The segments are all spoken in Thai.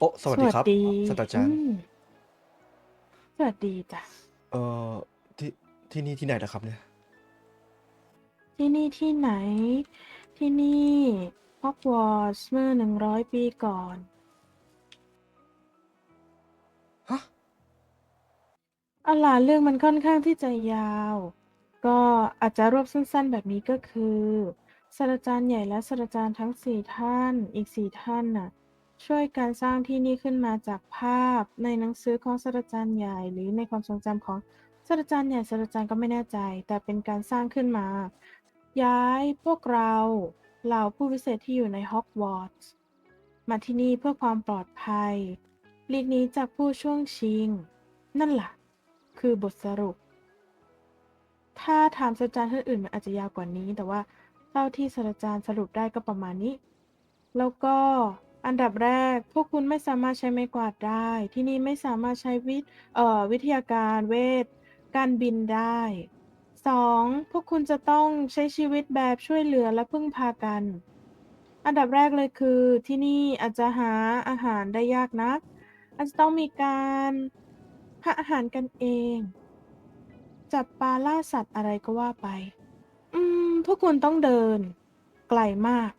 โอ้สวัสดีครับดีศาสตราจารย์ อืมสวัสดีจ้ะ เอ่อที่ที่นี่ที่ไหนนะครับเนี่ย ที่นี่ที่ไหน ที่นี่ฮอกวอตส์เมื่อหนึ่งร้อยปีก่อน ฮะ เอาล่ะเรื่องมันค่อนข้างที่จะยาว ก็อาจจะรวบสั้นๆแบบนี้ก็คือศาสตราจารย์ใหญ่และศาสตราจารย์ทั้งสี่ท่านอีกสี่ท่านน่ะ ช่วยการสร้างที่นี่ขึ้นมาจากภาพในหนังสือของศาสตราจารย์ใหญ่หรือในความทรงจำของศาสตราจารย์ใหญ่ศาสตราจารย์ก็ไม่แน่ใจ แต่เป็นการสร้างขึ้นมา ย้ายพวกเราเหล่าผู้วิเศษที่อยู่ในฮอกวอตส์มาที่นี่เพื่อความปลอดภัยหลีกหนี้จากผู้ช่วงชิง นั่นล่ะ คือบทสรุป ถ้าถามศาสตราจารย์ท่านอื่นมันอาจจะยาวกว่านี้ แต่ว่าเท่าที่ศาสตราจารย์สรุปได้ก็ประมาณนี้ แล้วก็ อันดับแรก พวกคุณไม่สามารถใช้ไม้กวาดได้ ที่นี่ไม่สามารถใช้วิทเอ่อวิทยาการเวท การบินได้สองพวกคุณจะต้องใช้ชีวิตแบบช่วยเหลือและพึ่งพากัน อันดับแรกเลยคือที่นี่อาจจะหาอาหารได้ยากนัก อาจจะต้องมีการหาอาหารกันเอง จับปลาล่าสัตว์อะไรก็ว่าไป อืม พวกคุณต้องเดิน ไกลมาก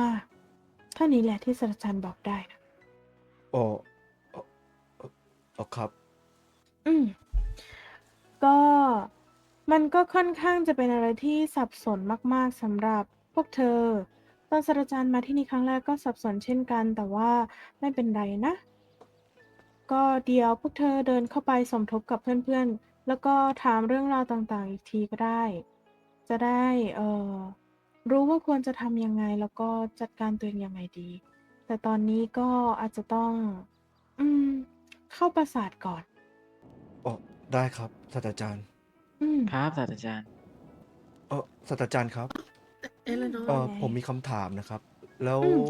มากๆ ท่านี้แหละที่ศาสตราจารย์บอกได้นะโอ้เอ่อเอ่อเอ่อครับ อืม ก็มันก็ค่อนข้างจะเป็นอะไรที่สับสนมาก ๆสำหรับพวกเธอ ตอนศาสตราจารย์มาที่นี่ครั้งแรกก็สับสนเช่นกัน แต่ว่าไม่เป็นไรนะ ก็เดี๋ยวพวกเธอเดินเข้าไปสมทบกับเพื่อนๆ แล้วก็ถามเรื่องราวต่างๆ อีกทีก็ได้ จะได้เอ่อ รู้ว่าควรจะทำยังไงแล้วก็จัดการตัวเองยังไงดี แต่ตอนนี้ก็อาจจะต้อง อืม เข้าปราสาทก่อนโอ้ได้ครับศาสตราจารย์อืม ครับศาสตราจารย์ เออศาสตราจารย์ครับเอะแล้วเนาะเออไง ผมมีคำถามนะครับ แล้วอืม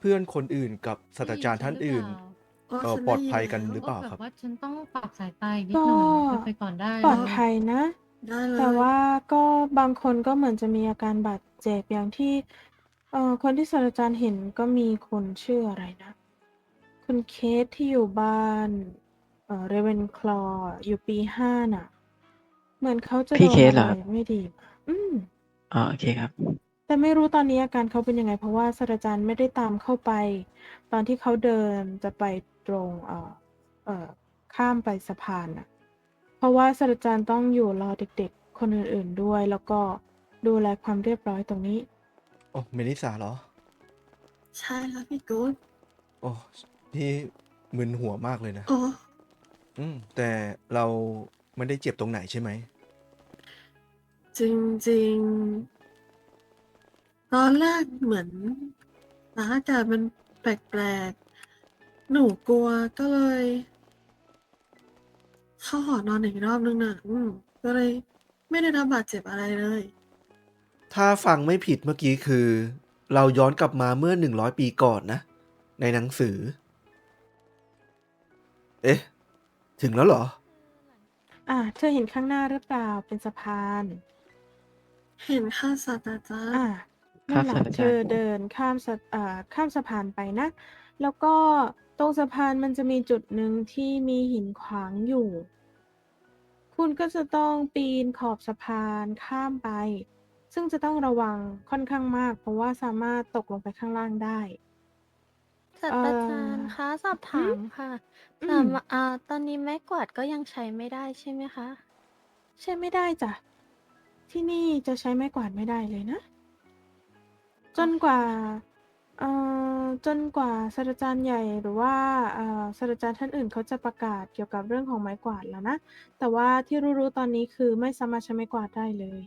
เพื่อนๆคนอื่นกับศาสตราจารย์ท่านอื่นเอ่อฉันปลอดไนภัยกันแล้ว หรือเปล่าครับแบบ ว่าฉันต้องปรับสายตาอีกนิดก็หน่อยจะไปก่อนได้ปลอดนะภัยนะ ได้เลยแต่ว่าก็บางคนก็เหมือนจะมีอาการบาดเจ็บอย่างที่ เอ่อ คนที่ศาสตราจารย์เห็นก็มีคนชื่ออะไรนะ คุณเคสที่อยู่บ้าน เอ่อ Ravenclaw อยู่ปีห้าน่ะ เหมือนเขาจะพี่โดนเคสเหรออะคไรรับ ไม่ดีมาอืม อ๋อโอเคครับ แต่ไม่รู้ตอนนี้อาการเขาเป็นยังไง เพราะว่าศาสตราจารย์ไม่ได้ตามเข้าไป ตอนที่เขาเดินจะไปตรง เอ่อ เอ่อ ข้ามไปสะพานน่ะ เพราะว่าศาสตราจารย์ต้องอยู่รอเด็กๆ คนอื่นๆด้วย แล้วก็ดูแลความเรียบร้อยตรงนี้ โอ้เมลิสาเหรอ ใช่แล้วพี่กู๊ดโอ้นี่มึนหัวมากเลยนะ โอ้อืม แต่เราไม่ได้เจ็บตรงไหนใช่ไหม จริงๆ ตอนแรกเหมือนอากาศมันแปลกๆ หนูกลัวก็เลย เข้าหอนอนอีกรอบนึงน่ะ อืม ก็เลย ไม่ได้รับบาดเจ็บอะไรเลย ถ้าฟังไม่ผิดเมื่อกี้คือ เราย้อนกลับมาเมื่อหนึ่งร้อยปีก่อนนะ ในหนังสือ เอ๊ะ ถึงแล้วเหรอ อะเธอเห็นข้างหน้าหรือเปล่าเป็นสะพาน เห็นค่ะศาสตราจารย์อะครันั่บนแหละศาสตราเธจารอย์เดินข้ามสะอ่าข้ามสะพานไปนะ แล้วก็ตรงสะพานมันจะมีจุดหนึ่งที่มีหินขวางอยู่ คุณก็จะต้องปีนขอบสะพานข้ามไป ซึ่งจะต้องระวังค่อนข้างมาก เพราะว่าสามารถตกลงไปข้างล่างได้ ศาสตราจารย์คะสอบถามค่ะอืมสามอ่าตอนนี้ไม้กวาดก็ยังใช้ไม่ได้ใช่ไหมคะ ใช้ไม่ได้จ้ะ ที่นี่จะใช้ไม้กวาดไม่ได้เลยนะจนกว่า เอ่อ จนกว่าศาสตราจารย์ใหญ่ หรือว่าเอ่อศาสตราจารย์ท่านอื่นเขาจะประกาศเกี่ยวกับเรื่องของไม้กวาดแล้วนะ แต่ว่าที่รู้ ๆ ตอนนี้ คือไม่สามารถใช้ไม้กวาดได้เลย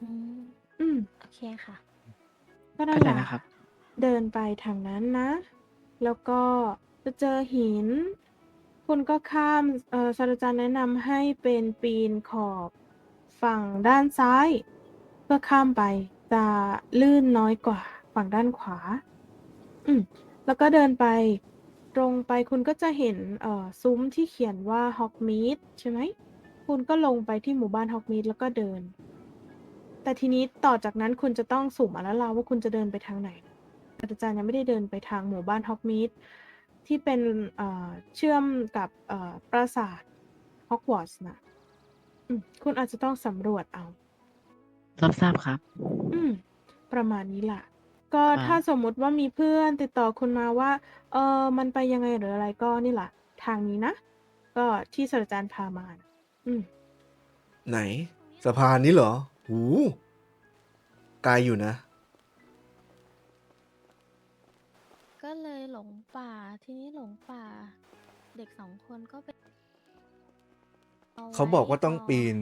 อืม อืม โอเคค่ะ ก็นั่เข้านใจแหละ แล้วครับ เดินไปทางนั้นนะ แล้วก็จะเจอหิน คุณก็ข้าม เอ่อ ศาสตราจารย์แนะนำให้เป็นปีนขอบฝั่งด้านซ้าย เพื่อข้ามไปจะลื่นน้อยกว่า ฝั่งด้านขวา อืม แล้วก็เดินไป ตรงไปคุณก็จะเห็น เอ่อ ซุ้มที่เขียนว่าฮอกมีดใช่ไหม คุณก็ลงไปที่หมู่บ้านฮอกมีดแล้วก็เดิน แต่ทีนี้ต่อจากนั้นคุณจะต้องสุ่มเอาแล้วล่ะว่าคุณจะเดินไปทางไหน อาจารย์ยังไม่ได้เดินไปทางหมู่บ้านฮอกมีดที่เป็น เอ่อ เชื่อมกับ เอ่อ ปราสาทฮอกวอตส์นะอืม คุณอาจจะต้องสำรวจเอา รับทราบครับ อืม ประมาณนี้ล่ะ ก็อ่า ถ้าสมมุติว่ามีเพื่อนติดต่อคุณมาว่า เออ มันไปยังไงหรืออะไรก็นี่ล่ะทางนี้นะ ก็ที่ศาสตราจารย์พามานะอืม ไหน สะพานนี้เหรอ หู ไกลอยู่นะ ก็เลยหลงป่า ทีนี้หลงป่า เด็กสองคนก็ไปเขาบอกว่าต้องไว้ปีน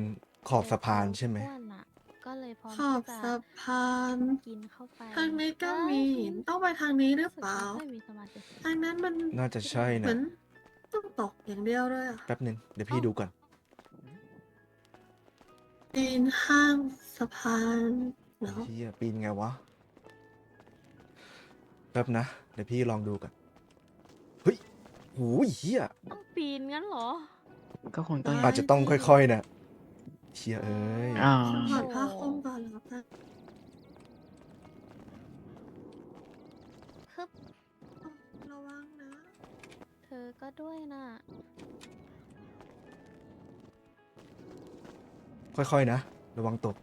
ขอบในสะพานใช่ไหมอ้วนน่ะ ก็เลยพร้อมขอบที่สะจะพานกินเข้าไปทางนี้ก็เอ้ยมีกินต้องไปทางนี้หรือเปล่า สึกไม่ค่อยมีสมาธิทางนั้นมันน่าจะใช่เหนะมือนต้องตกอย่างเดียวเลยอะแป๊บหนึ่งเดี๋ยวพี่ดูก่อนปีนห้างสะพานเหรอ พี่ปีนไงวะแป๊บนะ เดี๋ยวพี่ลองดูก่อนเฮ้ยหูยเฮียต้องปีนงั้นเหรอ ก็คงต้อง อาจจะต้องค่อยๆนะ เชียเอ้ยอ้าวถอดผ้าคลุมก่อนแล้วกันคึบระวังนะ เธอก็ด้วยน่ะ ค่อยๆนะ ระวังตก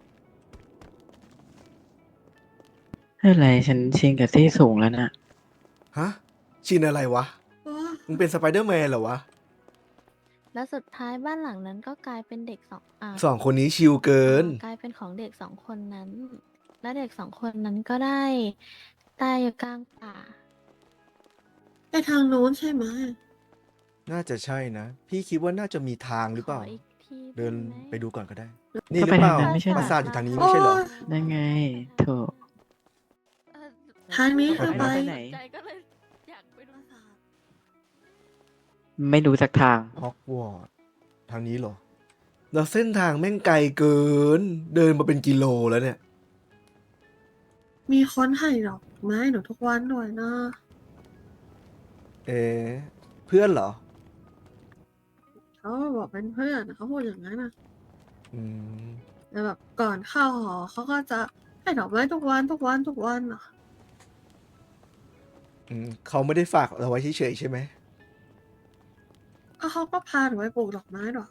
ไม่เป็นไรฉันชินกับที่สูงแล้วนะ ฮะ ชินอะไรวะ โอ้มึงเป็นสไปเดอร์แมนเหรอวะ แล้วสุดท้ายบ้านหลังนั้นก็กลายเป็นเด็กสองอ่าสองคนนี้ชิลเกิน กลายเป็นของเด็กสองคนนั้น และเด็กสองคนนั้นก็ได้ตายอยู่กลางป่า ไปทางนู้นใช่ไหมน่าจะใช่นะ พี่คิดว่าน่าจะมีทางหรือเปล่า ขอีกทีเดินหม ไปดูก่อนก็ได้ นี่ก็หรือเปล่าไปทางนั้นไม่ใช่เหรอ ปราสาทอยู่ทางนี้ไม่ใช่เหรอได้ไงโถ เอ่อทางนี้ไปคือไปไปไหนใจก็ ไม่รู้จักทาง ฮอกวอตส์ทางนี้เหรอ แล้วเส้นทางแม่งไกลเกิน เดินมาเป็นกิโลแล้วเนี่ย มีคนให้ดอกไม้หนูทุกวันด้วยนะ เอะเพื่อนเหรอ เขาบอกเป็นเพื่อนเขาพูดอย่างนั้นนะอืม แต่แบบก่อนเข้าหอเขาก็จะให้ดอกไม้ทุกวันทุกวันทุกวันอะอืมเขาไม่ได้ฝากเราไว้เฉยๆใช่ไหม ก็เขาก็พาหนูไปปลูกดอกไม้ดอก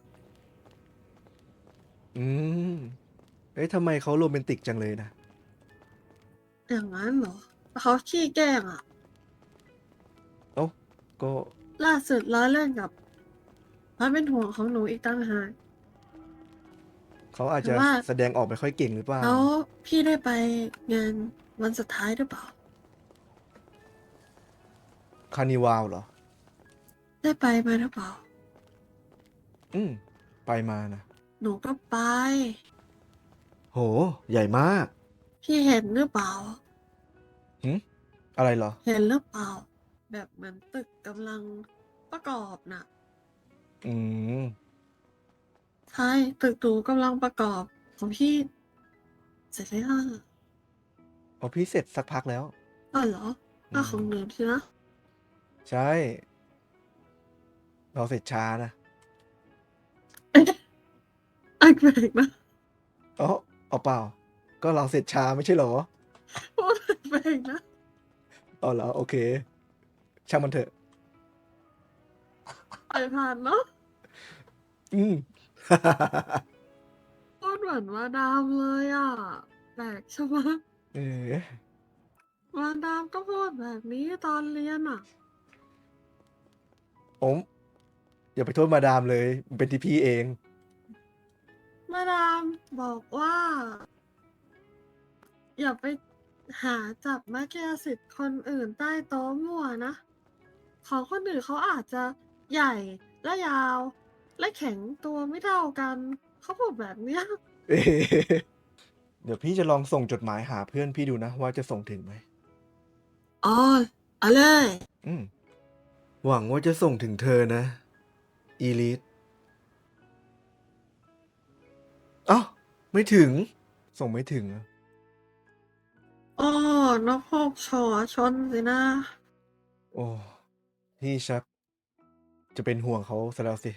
อืม เอ้ยทำไมเขาโรแมนติกจังเลยนะ อย่างนั้นเหรอแล้วเขาขี้แกล้งอะเอ้าก็ล่าสุดล้อเล่นกับมันเป็นห่วงของหนูอีกตั้งหาก เขาอาจจะแต่ว่า แสดงออกไม่ค่อยเก่งหรือเปล่า แล้วพี่ได้ไปงานวันสุดท้ายหรือเปล่า คานิวาลเหรอ ได้ไปไหมหรือเปล่า อืม ไปมานะ หนูก็ไป โห ใหญ่มากพี่เห็นหรือเปล่า หึอะไรเหรอ เห็นหรือเปล่า แบบเหมือนตึกกำลังประกอบน่ะ อืม ใช่ ตึกหนูกำลังประกอบของพี่เสร็จแล้วอ๋อพี่เสร็จสักพักแล้วอ๋อเหรอก็อืมของหนูทีนะใช่ เราเสร็จช้านะไอ้แปลกนะอ๋อเอาเปล่า ก็เราเสร็จช้าไม่ใช่เหรอพูดแปลกนะอ๋อเหรอโอเค ช่างมันเถอะ ปล่อยผ่านเนาะอืมพูดเหมือนว่าดามเลยอะแปลกใช่ไหมเออมาดามก็พูดแบบนี้ตอนเรียนอะ ผม อย่าไปโทษมาดามเลยมันเป็นที่พี่เอง มาดามบอกว่า อย่าไปหาจับมาแกสิทธิ์คนอื่นใต้โต๊ะมั่วนะ ของคนอื่นเขาอาจจะใหญ่และยาว และแข็งตัวไม่เท่ากัน เขาพูดแบบเนี้ย เอ๊ะเดี๋ยวพี่จะลองส่งจดหมายหาเพื่อนพี่ดูนะ ว่าจะส่งถึงไหม อ๋อเอาเลย อืม หวังว่าจะส่งถึงเธอนะ อีลิทเอ้าไม่ถึง ส่งไม่ถึงอะอ๋อนกพกชอชนสินะ โอ้พี่ชัก จะเป็นห่วงเขาซะแล้วสิ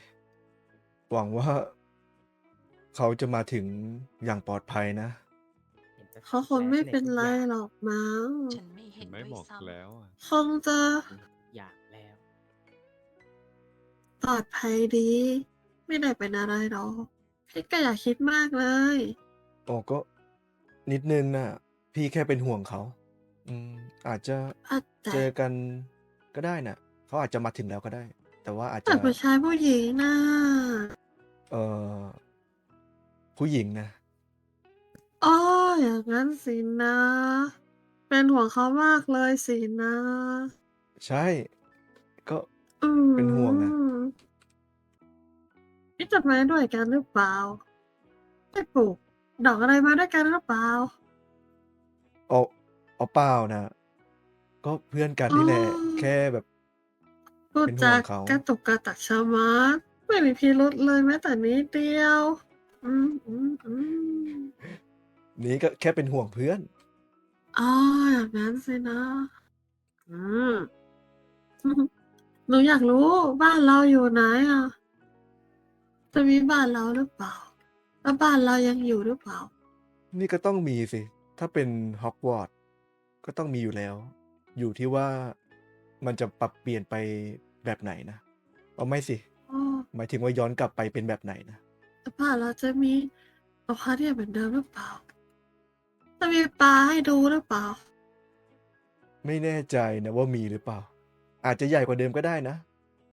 หวังว่า เขาจะมาถึงอย่างปลอดภัยนะ เขาคงไม่เป็นไรหรอกมั้ง ฉันไม่เห็เห็นนไหมด้วยบอกซ้ำ แล้วอะ คงจะอยากแล้ว ปลอดภัยดี ไม่ได้เป็นอะไรหรอกพี่ก็อย่าคิดมากเลยโอ้ก็นิดนึงน่ะ พี่แค่เป็นห่วงเขา อืม อาจจะอาจจะเจอกันก็ได้น่ะ เขาอาจจะมาถึงแล้วก็ได้ แต่ว่าอาจแต่จะ ผู้ชายผู้หญิงนะเอ่อ ผู้หญิงนะ อ๋ออย่างนั้นสินะ เป็นห่วงเขามากเลยสินะ ใช่ ก็อืเป็นห่วงนะมพี่ จัดไม้ด้วยกันหรือเปล่า ได้ปลูกดอกอะไรมาด้วยกันหรือเปล่า เอาเอาเปล่านะ ก็เพื่อนกันนี่แหละอ๋อ แค่แบบ พูดเป็นห่จาวงเขา กระตุกกระตักชะมัดไม่มีพิรุษเลยแม้แต่นิดเดียว อืมอืมอืมนี้ก็แค่เป็นห่วงเพื่อน อ๋ออย่างนั้นสินะ อืม หนูอยากรู้บ้านเราอยู่ไหนอะ จะมีบ้านเราหรือเปล่า แล้วบ้านเรายังอยู่หรือเปล่า นี่ก็ต้องมีสิ ถ้าเป็นฮอกวอตส์ก็ต้องมีอยู่แล้ว อยู่ที่ว่ามันจะปรับเปลี่ยนไปแบบไหนนะ เอาไม่สิ อ๋อหมายถึงว่าย้อนกลับไปเป็นแบบไหนนะ แล้วบ้านเราจะมีอพาร์ตเมนต์เหมือนเดิมหรือเปล่า จะมีปลาให้ดูหรือเปล่า ไม่แน่ใจนะว่ามีหรือเปล่า อาจจะใหญ่กว่าเดิมก็ได้นะ